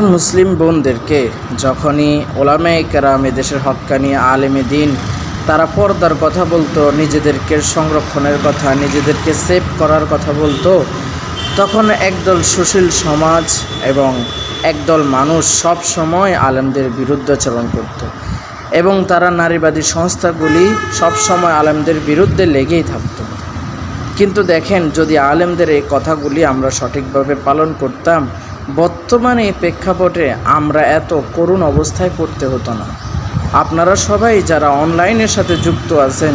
মুসলিম বোনদেরকে যখনই ওলামায়ে কেরাম দেশের হক্কানি আলেমে দিন, তারা পর্দার কথা বলতো, নিজেদেরকে সংরক্ষণের কথা, নিজেদেরকে সেভ করার কথা বলতো, তখন একদল সুশীল সমাজ এবং একদল মানুষ সব সময় আলেমদের বিরুদ্ধাচরণ করত। এবং তারা নারীবাদী সংস্থাগুলি সব সময় আলেমদের বিরুদ্ধে লেগেই থাকতো। কিন্তু দেখেন, যদি আলেমদের এই কথাগুলি আমরা সঠিকভাবে পালন করতাম বর্তমানে প্রেক্ষাপটে আমরা এত করুণ অবস্থায় পড়তে হতো না। আপনারা সবাই যারা অনলাইনের সাথে যুক্ত আছেন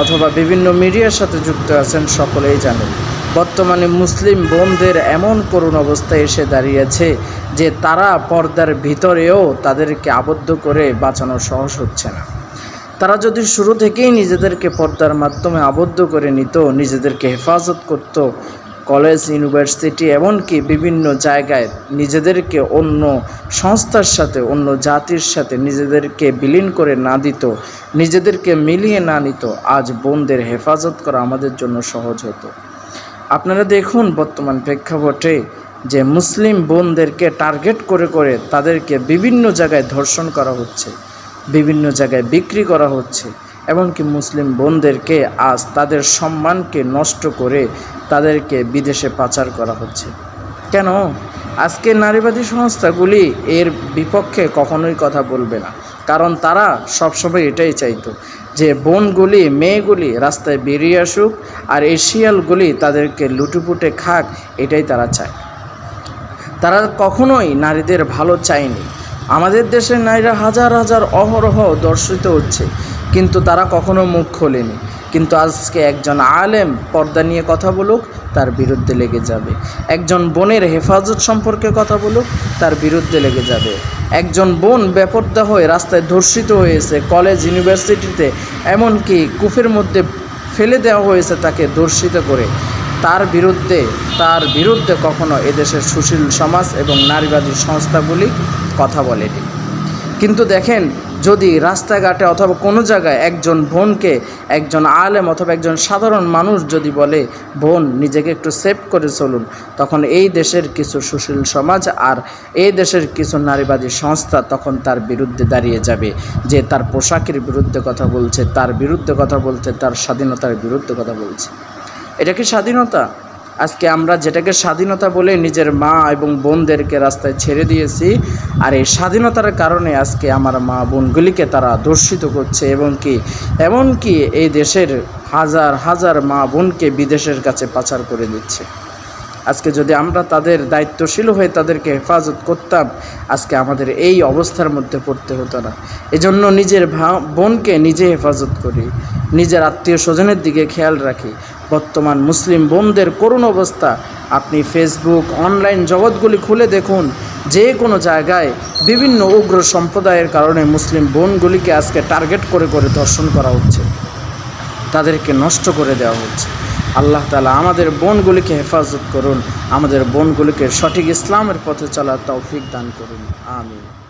অথবা বিভিন্ন মিডিয়ার সাথে যুক্ত আছেন সকলেই জানেন, বর্তমানে মুসলিম বোনদের এমন করুণ অবস্থায় এসে দাঁড়িয়েছে যে তারা পর্দার ভিতরেও তাদেরকে আবদ্ধ করে বাঁচানো সহজ হচ্ছে না। তারা যদি শুরু থেকেই নিজেদেরকে পর্দার মাধ্যমে আবদ্ধ করে নিত, নিজেদেরকে হেফাজত করত কলেজ, ইউনিভার্সিটি এমনকি বিভিন্ন জায়গায় নিজেদেরকে অন্য সংস্থার সাথে, অন্য জাতির সাথে নিজেদেরকে বিলীন করে না দিত, নিজেদেরকে মিলিয়ে না নিত, আজ বোনদের হেফাজত করা আমাদের জন্য সহজ হতো। আপনারা দেখুন বর্তমান প্রেক্ষাপটে যে মুসলিম বোনদেরকে টার্গেট করে করে তাদেরকে বিভিন্ন জায়গায় ধর্ষণ করা হচ্ছে, বিভিন্ন জায়গায় বিক্রি করা হচ্ছে এমনকি মুসলিম বোনদেরকে আজ তাদের সম্মানকে নষ্ট করে তাদেরকে বিদেশে পাচার করা হচ্ছে। কেন? আজকে নারীবাদী সংস্থাগুলি এর বিপক্ষে কখনোই কথা বলবে না। কারণ তারা সবসময় এটাই চাইতো যে বোনগুলি, মেয়েগুলি রাস্তায় বেরিয়ে আসুক আর এই শিয়ালগুলি তাদেরকে লুটুপুটে খাক, এটাই তারা চায়। তারা কখনোই নারীদের ভালো চায়নি। আমাদের দেশের নারীরা হাজার হাজার অহরহ দর্শিত হচ্ছে। কিন্তু তারা কখনো মুখ খোলেনি। কিন্তু আজকে একজন আলেম পর্দা নিয়ে কথা বলুক, তার বিরুদ্ধে লেগে যাবে। একজন বোনের হেফাজত সম্পর্কে কথা বলুক, তার বিরুদ্ধে লেগে যাবে। একজন বোন বেপর্দা হয়ে রাস্তায় ধর্ষিত হয়েছে, কলেজ, ইউনিভার্সিটিতে, এমনকি কুফের মধ্যে ফেলে দেওয়া হয়েছে তাকে ধর্ষিত করে। তার বিরুদ্ধে তার বিরুদ্ধে কখনো এদেশের সুশীল সমাজ এবং নারীবাদী সংস্থাগুলি কথা বলেনি। কিন্তু দেখেন, যদি রাস্তাঘাটে অথবা কোনো জায়গায় একজন বোনকে একজন আলেম অথবা একজন সাধারণ মানুষ যদি বলে, বোন, নিজেকে একটু সেভ করে চলুন, তখন এই দেশের কিছু সুশীল সমাজ আর এই দেশের কিছু নারীবাদী সংস্থা তখন তার বিরুদ্ধে দাঁড়িয়ে যাবে। যে তার পোশাকের বিরুদ্ধে কথা বলছে, তার বিরুদ্ধে কথা বলছে, তার স্বাধীনতার বিরুদ্ধে কথা বলছে। এটা কি স্বাধীনতা? আজকে আমরা যেটাকে স্বাধীনতা বলে নিজের মা এবং বোনদেরকে রাস্তায় ছেড়ে দিয়েছি, আর এই স্বাধীনতার কারণে আজকে আমার মা বোনগুলিকে তারা দর্শিত করছে এবং কি, এমনকি এই দেশের হাজার হাজার মা বোনকে বিদেশের কাছে পাচার করে দিচ্ছে। আজকে যদি আমরা তাদের দায়িত্বশীল হয়ে তাদেরকে হেফাজত করতাম, আজকে আমাদের এই অবস্থার মধ্যে পড়তে হতো না। এজন্য নিজের বোনকে নিজে হেফাজত করি, নিজের আত্মীয় স্বজনের দিকে খেয়াল রাখি। বর্তমান মুসলিম বোনদের করুণ অবস্থা। আপনি ফেসবুক, অনলাইন জগৎগুলি খুলে দেখুন। যে কোনো জায়গায় বিভিন্ন উগ্র সম্প্রদায়ের কারণে মুসলিম বোনগুলিকে আজকে টার্গেট করে করে দর্শন করা হচ্ছে। তাদেরকে নষ্ট করে দেওয়া হচ্ছে। আল্লাহ তালা আমাদের বোনগুলিকে হেফাজত করুন, আমাদের বোনগুলিকে সঠিক ইসলামের পথে চলার তৌফিক দান করুন। আমিন।